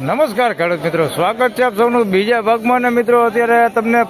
નમસ્કાર ખેડૂત મિત્રો. સ્વાગત છે આપ સૌનું બીજા ભાગમાં. અને મિત્રો, અત્યારે તમને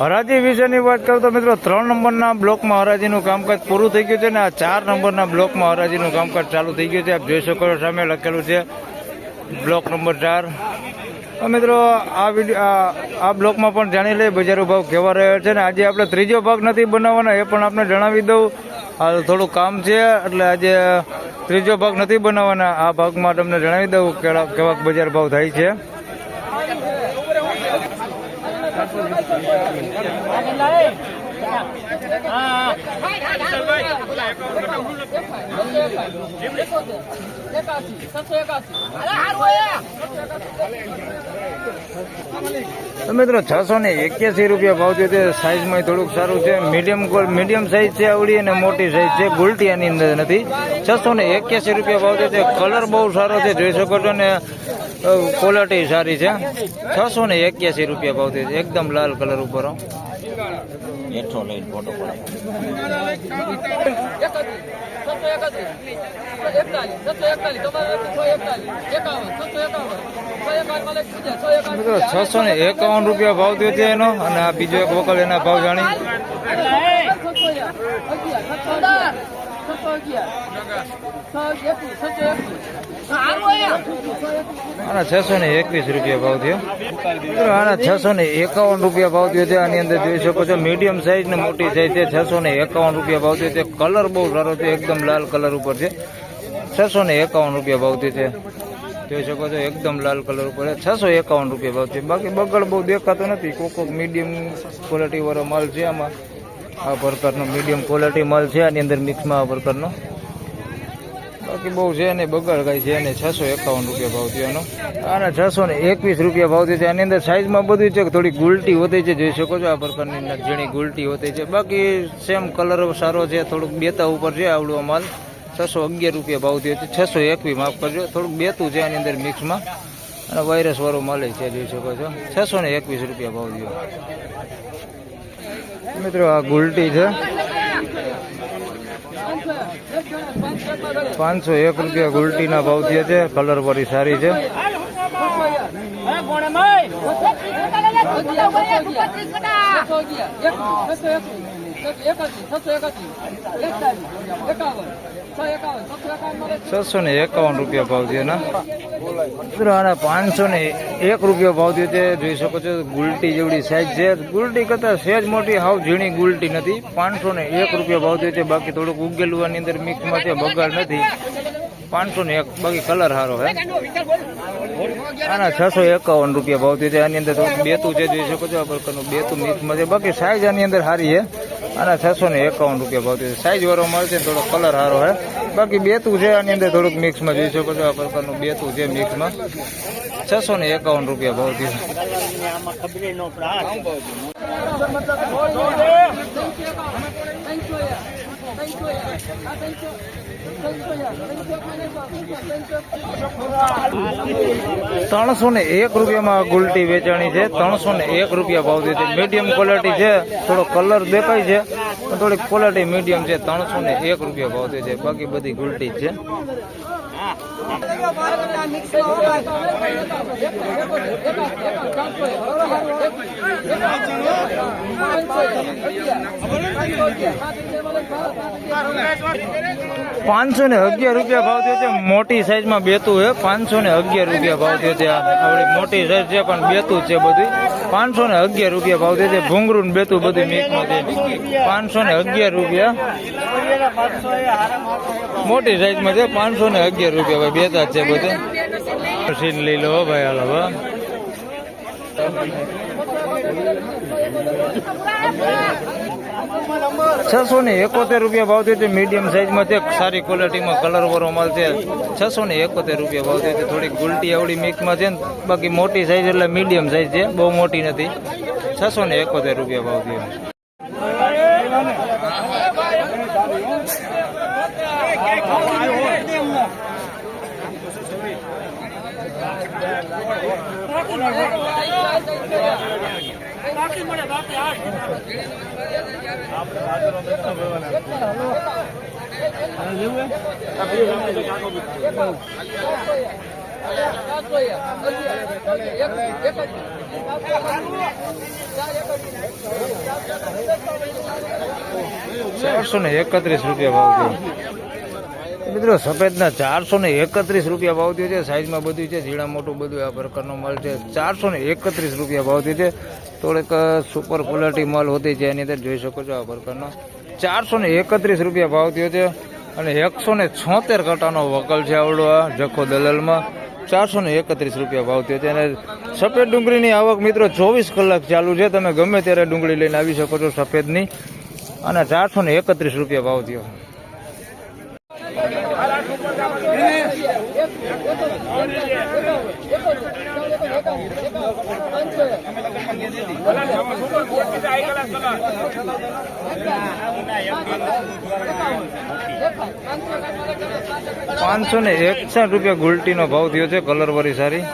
હરાજી વિશેની વાત કરું તો મિત્રો, ત્રણ નંબરના બ્લોકમાં હરાજીનું કામકાજ પૂરું થઈ ગયું છે અને આ ચાર નંબરના બ્લોકમાં હરાજીનું કામકાજ ચાલુ થઈ ગયું છે. આપ જોઈ શકો સામે લખેલું છે બ્લોક નંબર ચાર. મિત્રો, આ વીડિયો આ- આ બ્લોકમાં પણ જાણી લઈએ બજારો ભાવ કેવા રહ્યા છે ને આજે આપણે ત્રીજો ભાગ નથી બનાવવાનો, એ પણ આપણે જણાવી દઉં. હાલ થોડું કામ છે, એટલે આજે ત્રીજો ભાગ નથી બનાવવાના. આ ભાગમાં તમને જણાવી દઉં કેવા બજાર ભાવ થાય છે. તો મિત્રો છસો ને એક્યાસી રૂપિયા ભાવ છે તે સાઈઝમાં થોડુંક સારું છે. મીડિયમ મીડિયમ સાઈઝ છે આવડી અને મોટી સાઈઝ છે. ગુલટી આની અંદર નથી. છસો ને એક્યાસી રૂપિયા ભાવ છે તે કલર બહુ સારો છે. જોઈ શકો છો ને ક્વોલિટી સારી છે. છસો ને એક્યાસી રૂપિયા ભાવ છે. એકદમ લાલ કલર ઉપર. હેઠો લઈને ફોટો પડાય છસો ને એકાવન રૂપિયા ભાવ થયો છે એનો અને આ બીજો એક વકલ એના ભાવ જાણી આના છસો ને એકવીસ રૂપિયા ભાવ થયો. આના છસો ને એકાવન રૂપિયા ભાવ થયો છે. આની અંદર જોઈ શકો છો, મીડિયમ સાઈઝ ને મોટી સાઈઝ છે. છસો ને એકાવન રૂપિયા ભાવ થયો છે. કલર બહુ સારો છે, એકદમ લાલ કલર ઉપર છે. છસો ને એકાવન રૂપિયા ભાવ થયો છે. જોઈ શકો છો, એકદમ લાલ કલર ઉપર છસો એકાવન રૂપિયા ભાવ છે બાકી બગડ બહુ દેખાતો નથી. કોક કોક મીડિયમ ક્વોલિટી વાળો માલ છે આમાં. આ પ્રકારનો મીડિયમ ક્વોલિટી માલ છે. આની અંદર મિક્સમાં આ પ્રકારનો. બાકી બહુ છે ને બગડ ગાય છે અને છસો એકાવન રૂપિયા ભાવ થયો એનો. અને છસો ને એકવીસ રૂપિયા ભાવ છે. આની અંદર સાઈઝમાં બધું છે થોડી ગુલટી હોતી છે, જોઈ શકો છો આ પ્રકારની ઝીણી ગુલટી હોતી છે. બાકી સેમ કલર સારો છે, થોડુંક બેતા ઉપર છે આવડો માલ. છસો અગિયાર રૂપિયા ભાવ થયો છે. છસો એકવીસ માફ કરજો, થોડુંક બેતું છે આની અંદર મિક્સમાં અને વાયરસ વાળો માલ છે, જોઈ શકો છો. છસો ને એકવીસ રૂપિયા ભાવ થયો. મિત્રો, આ ગુલટી છે. પાંચસો એક રૂપિયા ગુલટીના ભાવ થયા છે. કલર વાળી સારી છે. છસો ને એકાવન રૂપિયા ભાવ થયો ને? આના પાંચસો ને એક રૂપિયા ભાવ થયો તે જોઈ શકો છો, ગુલટી જેવડી સાઈઝ છે. ગુલટી કરતા સહેજ મોટી, હાવ ઝીણી ગુલટી નથી. પાંચસો ને એક રૂપિયા ભાવ થયો છે. બાકી થોડુંક ઉગેલું આની અંદર મિક્સમાં છે, બગાડ નથી. પાંચસો ને એક, બાકી કલર સારો હે આના છસો એકાવન રૂપિયા ભાવ થયો છે. આની અંદર થોડુંક બેતું છે, જોઈ શકો છો, આ પ્રકારનું બેતું મિક્સમાં છે. બાકી સાઈઝ આની અંદર સારી છે. આના છસો ને એકાવન રૂપિયા ભાવ થયો સાઈઝ વાળો મળશે થોડો કલર સારો હે. બાકી બેતું છે આની અંદર થોડુંક મિક્સમાં જોઈ શકો છો આ પ્રકારનું બેતું છે મિક્સમાં છસો ને એકાવન રૂપિયા ભાવ થયો ત્રણસો ને એક રૂપિયામાં ગુલટી વેચાણી છે. ત્રણસો ને એક રૂપિયા ભાવ છે મીડિયમ ક્વોલિટી છે. થોડો કલર દેખાય છે. થોડીક ક્વોલિટી મીડિયમ છે. ત્રણસો ને એક રૂપિયા ભાવ છે. બાકી બધી ગુલટી છે. પાંચસો ને અગિયાર રૂપિયા ભાવ થયો છે. મોટી સાઈઝમાં બેતું છે. પાંચસો ને અગિયાર રૂપિયા ભાવ થયો છે. આ આવડી મોટી સાઈઝ છે, પણ બેતું છે બધું. પાંચસો ને અગિયાર રૂપિયા ભાવ થયો છે. ભૂંગળું બેતું બધું મિક્સમાં છે. પાંચસો ને અગિયાર રૂપિયા. મોટી સાઈઝમાં છે. પાંચસો ને અગિયાર રૂપિયા ભાઈ. બેતા જ છે બધું? મશીન લઈ લો ભાઈ હાલ હવે છસો ને એકોતેર રૂપિયા ભાવ થયો મીડિયમ સાઈઝમાં છે સારી ક્વોલિટીમાં કલર વાળો માલ છે. છસો ને એકોતેર રૂપિયા ભાવ થયો થોડીક ગુલટી આવડી મિક્સમાં છે ને બાકી મોટી સાઈઝ એટલે મીડિયમ સાઈઝ છે બહુ મોટી નથી. છસો ને એકોતેર રૂપિયા ભાવ થયો. ચારસો ને એકત્રીસ રૂપિયા ભાવ થયો. મિત્રો, સફેદના ચારસો ને એકત્રીસ રૂપિયા ભાવ થયો છે. સાઈઝમાં બધું છે. ઝીણા મોટું બધું આ પ્રકારનો માલ છે. ચારસો ને એકત્રીસ રૂપિયા ભાવ થયો છે. થોડીક સુપર ક્વોલિટી માલ હોતી છે, એની અંદર જોઈ શકો છો આ પ્રકારનો. ચારસો ને એકત્રીસ રૂપિયા ભાવ થયો છે અને એકસો ને છોતેર કટાનો વકલ છે આવડો આ જખો દલાલમાં. ચારસો ને એકત્રીસ રૂપિયા ભાવ થયો છે અને સફેદ ડુંગળીની આવક મિત્રો ચોવીસ કલાક ચાલુ છે. તમે ગમે ત્યારે ડુંગળી લઈને આવી શકો છો સફેદની. અને ચારસો ને એકત્રીસ રૂપિયા ભાવ થયો. પાંચસો ને એકસાઠ રૂપિયા ગુલટીનો ભાવ થયો છે, કલર વાળી સારી.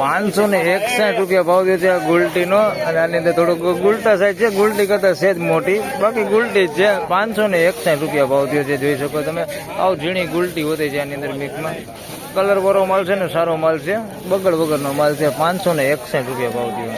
પાંચસો ને એકસઠ રૂપિયા ભાવ થયો છે આ ગુલટીનો, અને આની અંદર થોડુંક ગુલટા સાઈઝ છે, ગુલટી કરતા સેજ મોટી. બાકી ગુલટી છે પાંચસો ને એકસાઠ રૂપિયા ભાવ થયો છે, જોઈ શકો તમે. આવ ઝીણી ગુલટી હોતી છે આની અંદર મિક્સમાં કલર વાળો માલ છે ને સારો માલ છે. બગડ વગરનો માલ છે. પાંચસો ને એકસઠ રૂપિયા ભાવ થયો.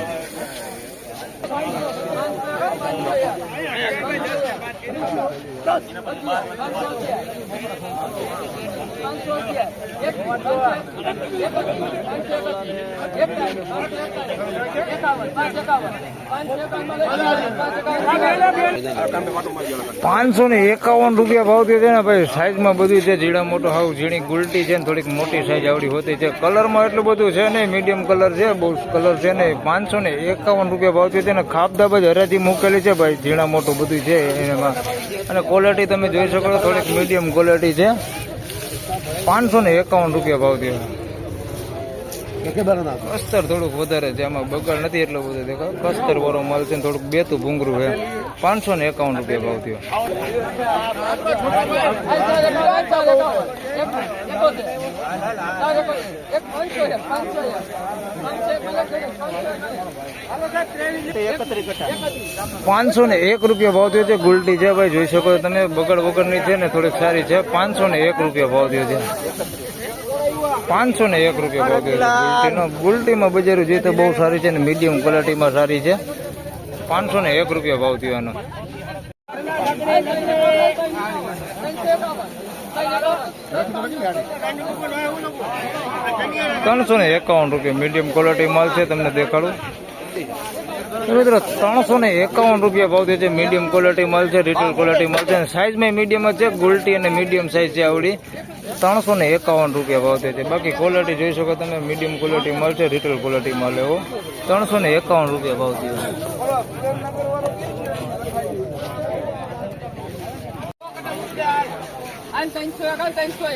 પાંચસો ને એકાવન રૂપિયા ભાવ થયો છે ને ભાઈ. સાઈઝમાં બધું છે. ઝીણા મોટો હાવ ઝીણી ગુલટી છે ને થોડીક મોટી સાઈઝ આવડી હોતી છે. કલરમાં એટલું બધું છે નહીં. મીડિયમ કલર છે, બહુ કલર છે નહીં. પાંચસો ને એકાવન રૂપિયા ભાવ થયો છે ને ખાપદા બધી હરાજી મૂકેલી છે ભાઈ. ઝીણા મોટું બધું છે એમાં. અને ક્વોલિટી તમે જોઈ શકો છો થોડીક મીડિયમ ક્વોલિટી છે. પાંચસો ને એકાવન રૂપિયા ભાવ થયો. કસ્તર થોડુંક વધારે છે એમાં બગાડ નથી એટલો બધો દેખાવ કસ્તર વાળો માલ છે ને થોડુંક બેતું ભૂંગરું છે. પાંચસો ને એકાવન રૂપિયા ભાવ થયો. પાંચસો ને એક રૂપિયા ભાવ થયો છે. ગુલટી છે ભાઈ, જોઈ શકો તમે, બગડ વગરની છે ને, થોડીક સારી છે. પાંચસો ને એક રૂપિયા ભાવ થયો છે. પાંચસો ને એક રૂપિયા ભાવ થયો છે ગુલટીનો. ગુલટીમાં બજારું જોઈએ તો બહુ સારી છે ને મીડિયમ ક્વોલિટીમાં સારી છે. પાંચસો ને એક રૂપિયા ભાવ થયો એનો ત્રણસો ને એકાવન રૂપિયા મીડિયમ ક્વોલિટી માલ છે, તમને દેખાડું. મિત્રો, ત્રણસો ને એકાવન રૂપિયા ભાવ છે. મીડિયમ ક્વોલિટી છે રિટેલ ક્વોલિટી માલ છે અને સાઇઝમાં મીડિયમ જ છે, ગુલટી અને મીડિયમ સાઇઝ છે આવડી. ત્રણસો ને એકાવન રૂપિયા ભાવ છે. બાકી ક્વોલિટી જોઈ શકો તમે મીડિયમ ક્વોલિટી છે રિટેલ ક્વોલિટી માલ એવો ત્રણસો ને એકાવન રૂપિયા ભાવ થયો છે. ત્રણસો tên ત્રણસો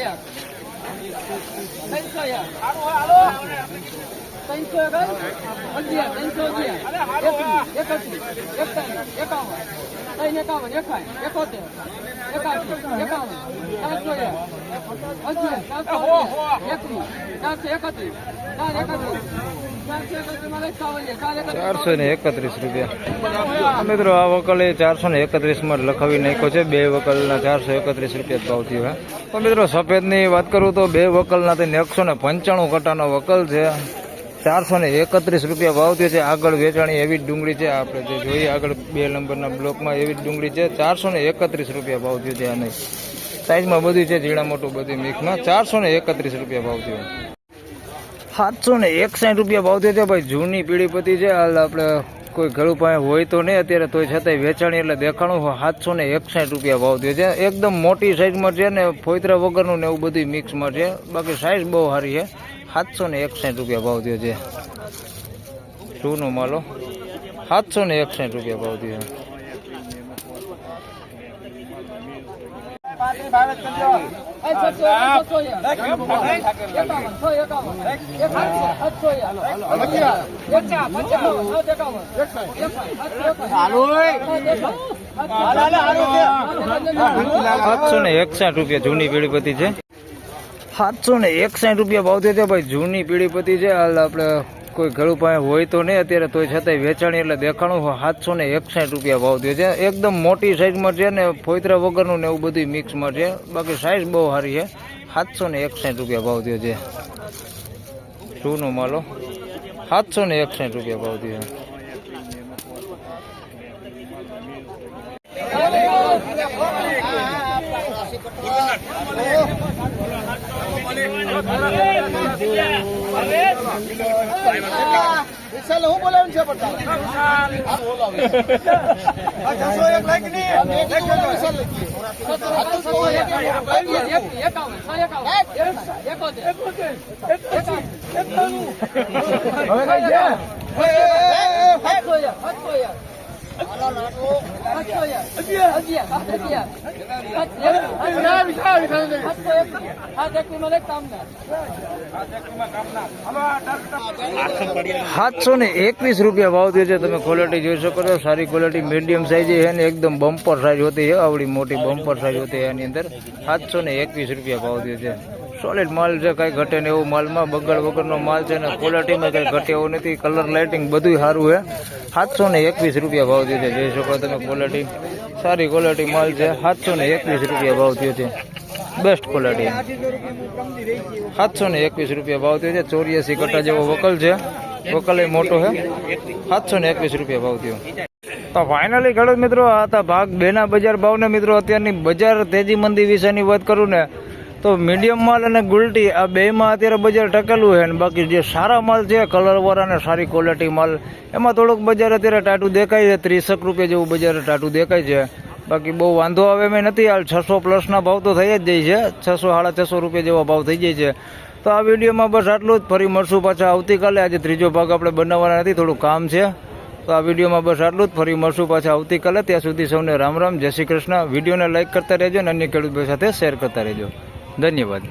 Nhất gì? Tên xưa có gì? Tên nhất có gì? Tên xưa có gì mà lấy sao vậy? Tên nhất có gì? ચારસો ને એકત્રીસ રૂપિયા મિત્રો આ વકલે ચારસો ને એકત્રીસમાં લખાવી નાખ્યો છે બે વકલના ચારસો એકત્રીસ રૂપિયા ભાવ થયો પણ મિત્રો સફેદની વાત કરું તો બે વકલના થઈને એકસો ને પંચાણું કટાનો વકલ છે ચારસો ને એકત્રીસ રૂપિયા ભાવ થયો છે. આગળ વેચાણી એવી જ ડુંગળી છે. આપણે જે જોઈએ, આગળ બે નંબરના બ્લોકમાં એવી જ ડુંગળી છે. ચારસો ને એકત્રીસ રૂપિયા ભાવ થયો છે આને. સાઈઝમાં બધું છે, ઝીણા મોટું બધું મિક્સમાં. ચારસો ને એકત્રીસ રૂપિયા ભાવ થયો. સાતસો ને એકસાઠ રૂપિયા ભાવ થયો છે. ભાઈ, જૂની પીળી પતી છે. હાલ આપણે કોઈ ઘરું પાસે હોય તો નહીં. અત્યારે તોય છતાંય વેચાણી એટલે દેખાણું સાતસો ને એકસાઠ રૂપિયા ભાવ થયો છે. એકદમ મોટી સાઈઝમાં છે ને, ફોઈતરા વગરનું ને એવું બધું મિક્સમાં છે. બાકી સાઈઝ બહુ સારી છે. સાતસો ને એકસાઠ રૂપિયા ભાવ થયો છે જૂનું માલો સાતસો ને એકસાઠ રૂપિયા ભાવ થયો? સાતસો ને એકસાઠ રૂપિયા જૂની પીળીપતિ છે સાતસો ને એકસાઠ રૂપિયા ભાવ થયો ભાઈ, જૂની પીળીપતિ છે. હાલ આપણે કોઈ ઘડું પાસે હોય તો નહીં. અત્યારે તોય છતાંય વેચાણી એટલે દેખાણું સાતસો ને એકસાઠ રૂપિયા ભાવ થયો છે. એકદમ મોટી સાઈઝમાં છે ને ફોઈતરા વગરનું ને એવું બધું મિક્સમાં છે. બાકી સાઈઝ બહુ સારી છે. સાતસો ને એકસાઠ રૂપિયા ભાવ થયો છે. જૂનો માલો સાતસો ને એકસાઠ રૂપિયા ભાવ થયો છે. વિશાલ હું બોલાવ્યું છે હવે કઈ છે સાતસો ને એકવીસ રૂપિયા ભાવ થયો છે. તમે ક્વોલિટી જોઈ શકો છો. સારી ક્વોલિટી મીડિયમ સાઈઝ છે. ને એકદમ બમ્પર સાઈઝ હોતી છે. આવડી મોટી બમ્પર સાઈઝ હોતી એની અંદર. સાતસો ને એકવીસ રૂપિયા ભાવ થયો છે. સોલિડ માલ છે, કાંઈ ઘટે ને એવું માલમાં બગડ વગરનો માલ છે ને ક્વોલિટીમાં કંઈ ઘટે એવું નથી. કલર લાઇટિંગ બધું સારું છે. સાતસો ને એકવીસ રૂપિયા ભાવ થયો છે, જોઈ શકો તમે ક્વોલિટી સારી ક્વોલિટી માલ છે. સાતસો ને એકવીસ રૂપિયા ભાવ થયો છે. બેસ્ટ ક્વોલિટી સાતસો ને એકવીસ રૂપિયા ભાવ થયો છે. ચોર્યાસી કટા જેવો વકલ છે. વકલ એ મોટો છે. સાતસો ને એકવીસ રૂપિયા ભાવ થયો. તો ફાઇનલી ખેડૂત મિત્રો, આ હતા ભાગ. બેના બજાર ભાવને મિત્રો, અત્યારની બજાર તેજી મંદી વિશેની વાત કરું ને તો મીડિયમ માલ અને ગુલટી, આ બેમાં અત્યારે બજાર ટકેલું છે અને બાકી જે સારા માલ છે કલરવાળા અને સારી ક્વોલિટી માલ, એમાં થોડુંક બજાર અત્યારે ટાટું દેખાય છે, ત્રીસક રૂપિયા જેવું બજાર ટાટું દેખાય છે. બાકી બહુ વાંધો આવે એમ નથી, હાલ છસો પ્લસના ભાવ તો થઈ જ જાય છે, છસો સાડા છસો રૂપિયા જેવા ભાવ થઈ જાય છે. તો આ વિડીયોમાં બસ આટલું જ, ફરી મળશું પાછા આવતીકાલે, આજે ત્રીજો ભાગ આપણે બનાવવાના નથી, થોડું કામ છે. તો આ વિડીયોમાં બસ આટલું જ, ફરી મળશું પાછા આવતીકાલે, ત્યાં સુધી સૌને રામ રામ, જય શ્રી કૃષ્ણ. વિડીયોને લાઇક કરતા રહેજો અને અન્ય ખેડૂત સાથે શેર કરતા રહેજો. ધન્યવાદ